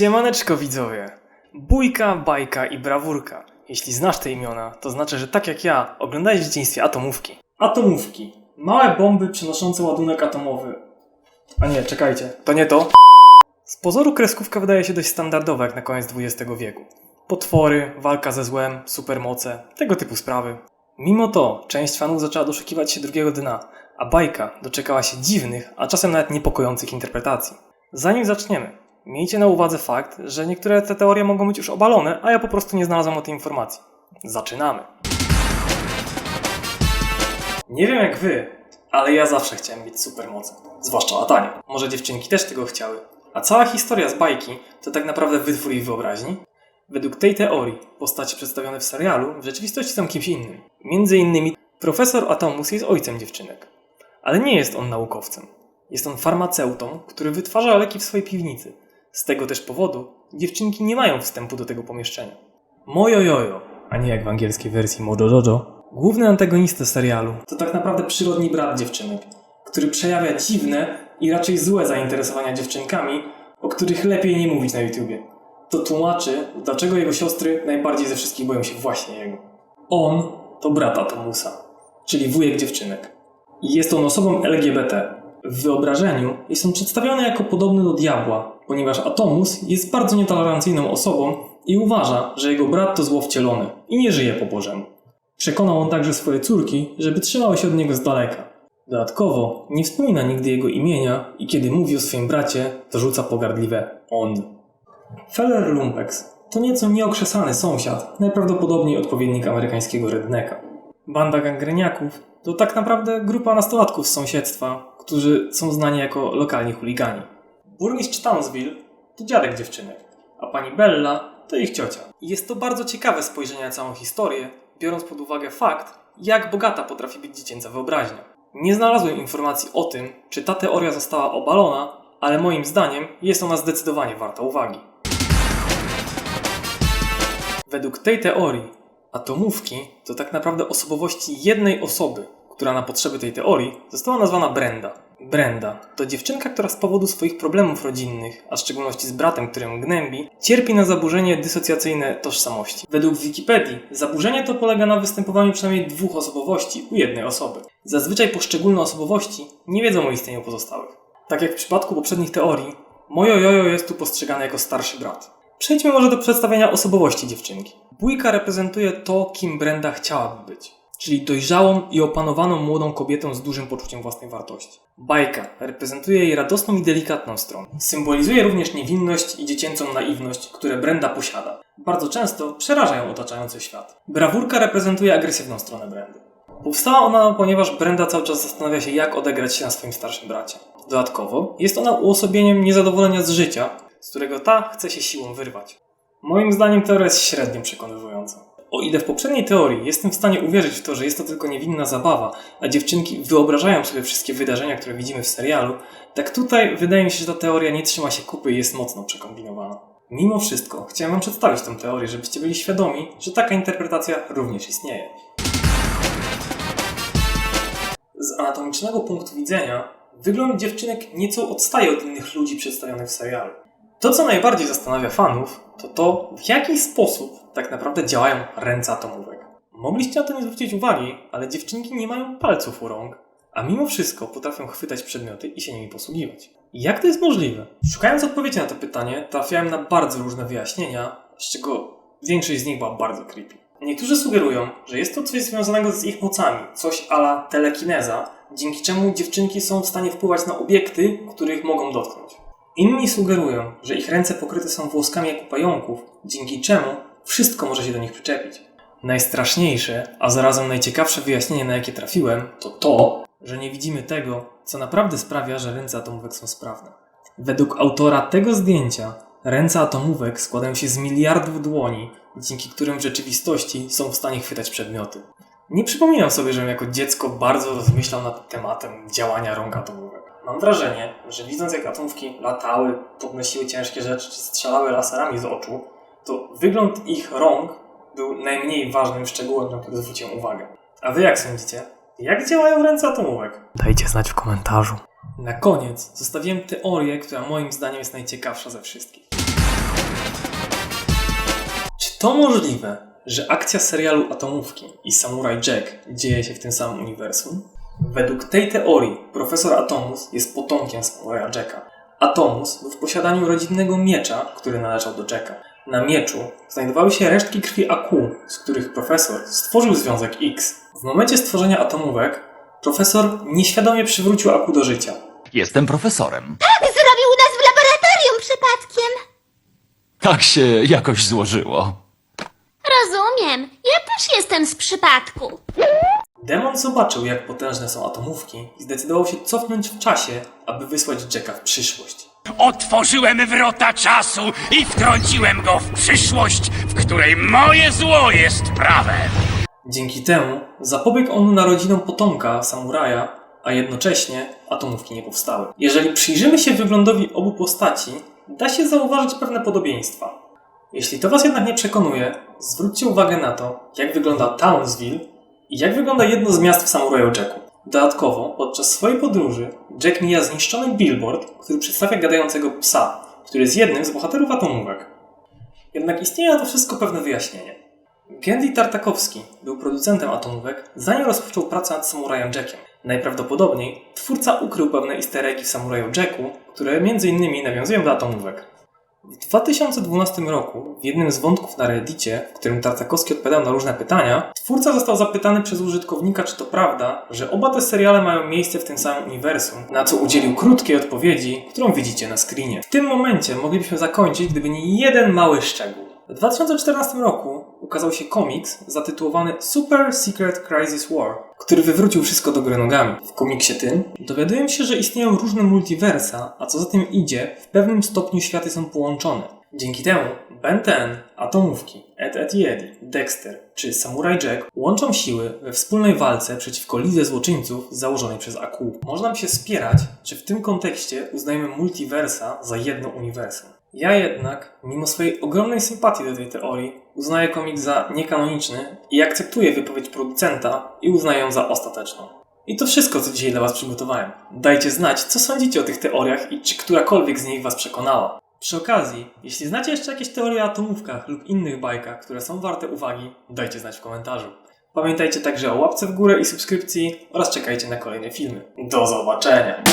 Siemaneczko widzowie! Bójka, bajka i brawurka. Jeśli znasz te imiona, to znaczy, że tak jak ja, oglądałeś w dzieciństwie atomówki. Atomówki. Małe bomby przynoszące ładunek atomowy. A nie, czekajcie, to nie to. Z pozoru kreskówka wydaje się dość standardowa jak na koniec XX wieku. Potwory, walka ze złem, supermoce, tego typu sprawy. Mimo to, część fanów zaczęła doszukiwać się drugiego dna, a bajka doczekała się dziwnych, a czasem nawet niepokojących interpretacji. Zanim zaczniemy, miejcie na uwadze fakt, że niektóre te teorie mogą być już obalone, a ja po prostu nie znalazłem o tej informacji. Zaczynamy. Nie wiem jak wy, ale ja zawsze chciałem mieć supermoce. Zwłaszcza latanie. Może dziewczynki też tego chciały. A cała historia z bajki to tak naprawdę wytwór ich wyobraźni? Według tej teorii postacie przedstawione w serialu w rzeczywistości są kimś innym. Między innymi profesor Atomus jest ojcem dziewczynek. Ale nie jest on naukowcem. Jest on farmaceutą, który wytwarza leki w swojej piwnicy. Z tego też powodu dziewczynki nie mają wstępu do tego pomieszczenia. Mojo jojo, a nie jak w angielskiej wersji Mojo Jojo, główny antagonista serialu to tak naprawdę przyrodni brat dziewczynek, który przejawia dziwne i raczej złe zainteresowania dziewczynkami, o których lepiej nie mówić na YouTubie. To tłumaczy, dlaczego jego siostry najbardziej ze wszystkich boją się właśnie jego. On to brat Atomusa, czyli wujek dziewczynek. I jest on osobą LGBT. W wyobrażeniu jest on przedstawiony jako podobny do diabła, ponieważ Atomus jest bardzo nietolerancyjną osobą i uważa, że jego brat to zło wcielone i nie żyje po Bożemu. Przekonał on także swoje córki, żeby trzymały się od niego z daleka. Dodatkowo nie wspomina nigdy jego imienia i kiedy mówi o swoim bracie, to rzuca pogardliwe on. Feller Lumpex to nieco nieokrzesany sąsiad, najprawdopodobniej odpowiednik amerykańskiego rednecka. Banda gangreniaków to tak naprawdę grupa nastolatków z sąsiedztwa, którzy są znani jako lokalni chuligani. Burmistrz Townsville to dziadek dziewczynek, a pani Bella to ich ciocia. Jest to bardzo ciekawe spojrzenie na całą historię, biorąc pod uwagę fakt, jak bogata potrafi być dziecięca wyobraźnia. Nie znalazłem informacji o tym, czy ta teoria została obalona, ale moim zdaniem jest ona zdecydowanie warta uwagi. Według tej teorii atomówki to tak naprawdę osobowości jednej osoby, która na potrzeby tej teorii została nazwana Brenda. Brenda to dziewczynka, która z powodu swoich problemów rodzinnych, a w szczególności z bratem, którym gnębi, cierpi na zaburzenie dysocjacyjne tożsamości. Według Wikipedii zaburzenie to polega na występowaniu przynajmniej dwóch osobowości u jednej osoby. Zazwyczaj poszczególne osobowości nie wiedzą o istnieniu pozostałych. Tak jak w przypadku poprzednich teorii, Mojo Jojo jest tu postrzegany jako starszy brat. Przejdźmy może do przedstawienia osobowości dziewczynki. Bójka reprezentuje to, kim Brenda chciałaby być, czyli dojrzałą i opanowaną młodą kobietą z dużym poczuciem własnej wartości. Bajka reprezentuje jej radosną i delikatną stronę. Symbolizuje również niewinność i dziecięcą naiwność, które Brenda posiada. Bardzo często przeraża ją otaczający świat. Brawurka reprezentuje agresywną stronę Brendy. Powstała ona, ponieważ Brenda cały czas zastanawia się, jak odegrać się na swoim starszym bracie. Dodatkowo jest ona uosobieniem niezadowolenia z życia, z którego ta chce się siłą wyrwać. Moim zdaniem teoria jest średnio przekonywująca. O ile w poprzedniej teorii jestem w stanie uwierzyć w to, że jest to tylko niewinna zabawa, a dziewczynki wyobrażają sobie wszystkie wydarzenia, które widzimy w serialu, tak tutaj wydaje mi się, że ta teoria nie trzyma się kupy i jest mocno przekombinowana. Mimo wszystko, chciałem Wam przedstawić tę teorię, żebyście byli świadomi, że taka interpretacja również istnieje. Z anatomicznego punktu widzenia, wygląd dziewczynek nieco odstaje od innych ludzi przedstawionych w serialu. To, co najbardziej zastanawia fanów, to to, w jaki sposób tak naprawdę działają ręce atomówek. Mogliście na to nie zwrócić uwagi, ale dziewczynki nie mają palców u rąk, a mimo wszystko potrafią chwytać przedmioty i się nimi posługiwać. Jak to jest możliwe? Szukając odpowiedzi na to pytanie, trafiałem na bardzo różne wyjaśnienia, z czego większość z nich była bardzo creepy. Niektórzy sugerują, że jest to coś związanego z ich mocami, coś ala telekineza, dzięki czemu dziewczynki są w stanie wpływać na obiekty, których mogą dotknąć. Inni sugerują, że ich ręce pokryte są włoskami jak u pająków, dzięki czemu wszystko może się do nich przyczepić. Najstraszniejsze, a zarazem najciekawsze wyjaśnienie, na jakie trafiłem, to to, że nie widzimy tego, co naprawdę sprawia, że ręce atomówek są sprawne. Według autora tego zdjęcia, ręce atomówek składają się z miliardów dłoni, dzięki którym w rzeczywistości są w stanie chwytać przedmioty. Nie przypominam sobie, żebym jako dziecko bardzo rozmyślał nad tematem działania rąk atomówek. Mam wrażenie, że widząc jak atomówki latały, podnosiły ciężkie rzeczy czy strzelały laserami z oczu, to wygląd ich rąk był najmniej ważnym szczegółem, na który zwróciłem uwagę. A wy jak sądzicie? Jak działają ręce atomówek? Dajcie znać w komentarzu. Na koniec zostawiłem teorię, która moim zdaniem jest najciekawsza ze wszystkich. to możliwe, że akcja serialu Atomówki i Samurai Jack dzieje się w tym samym uniwersum? Według tej teorii profesor Atomus jest potomkiem Samuraja Jacka. Atomus był w posiadaniu rodzinnego miecza, który należał do Jacka. Na mieczu znajdowały się resztki krwi Aku, z których profesor stworzył związek X. W momencie stworzenia atomówek profesor nieświadomie przywrócił Aku do życia. Jestem profesorem. Zrobił nas w laboratorium przypadkiem. Tak się jakoś złożyło. Rozumiem. Ja też jestem z przypadku. Demon zobaczył, jak potężne są atomówki i zdecydował się cofnąć w czasie, aby wysłać Jacka w przyszłość. Otworzyłem wrota czasu i wtrąciłem go w przyszłość, w której moje zło jest prawem. Dzięki temu zapobiegł on narodzinom potomka samuraja, a jednocześnie atomówki nie powstały. Jeżeli przyjrzymy się wyglądowi obu postaci, da się zauważyć pewne podobieństwa. Jeśli to Was jednak nie przekonuje, zwróćcie uwagę na to, jak wygląda Townsville jak wygląda jedno z miast w Samuraju Jacku. Dodatkowo, podczas swojej podróży, Jack mija zniszczony billboard, który przedstawia gadającego psa, który jest jednym z bohaterów atomówek. Jednak istnieje na to wszystko pewne wyjaśnienie. Gendy Tartakowski był producentem atomówek, zanim rozpoczął pracę nad Samurajem Jackiem. Najprawdopodobniej twórca ukrył pewne easter eggi w Samuraju Jacku, które m.in. nawiązują do atomówek. W 2012 roku, w jednym z wątków na Reddicie, w którym Tartakowski odpowiadał na różne pytania, twórca został zapytany przez użytkownika, czy to prawda, że oba te seriale mają miejsce w tym samym uniwersum, na co udzielił krótkiej odpowiedzi, którą widzicie na screenie. W tym momencie moglibyśmy zakończyć, gdyby nie jeden mały szczegół. W 2014 roku ukazał się komiks zatytułowany Super Secret Crisis War, który wywrócił wszystko do góry nogami. W komiksie tym dowiadujemy się, że istnieją różne multiversa, a co za tym idzie, w pewnym stopniu światy są połączone. Dzięki temu Ben 10, Atomówki, Ed Ed i Eddie, Dexter czy Samurai Jack łączą siły we wspólnej walce przeciwko lidze złoczyńców założonej przez Aku. Można by się spierać, czy w tym kontekście uznajemy multiversa za jedno uniwersum. Ja jednak, mimo swojej ogromnej sympatii do tej teorii, uznaję komiks za niekanoniczny i akceptuję wypowiedź producenta i uznaję ją za ostateczną. I to wszystko, co dzisiaj dla Was przygotowałem. Dajcie znać, co sądzicie o tych teoriach i czy którakolwiek z nich Was przekonała. Przy okazji, jeśli znacie jeszcze jakieś teorie o atomówkach lub innych bajkach, które są warte uwagi, dajcie znać w komentarzu. Pamiętajcie także o łapce w górę i subskrypcji oraz czekajcie na kolejne filmy. Do zobaczenia!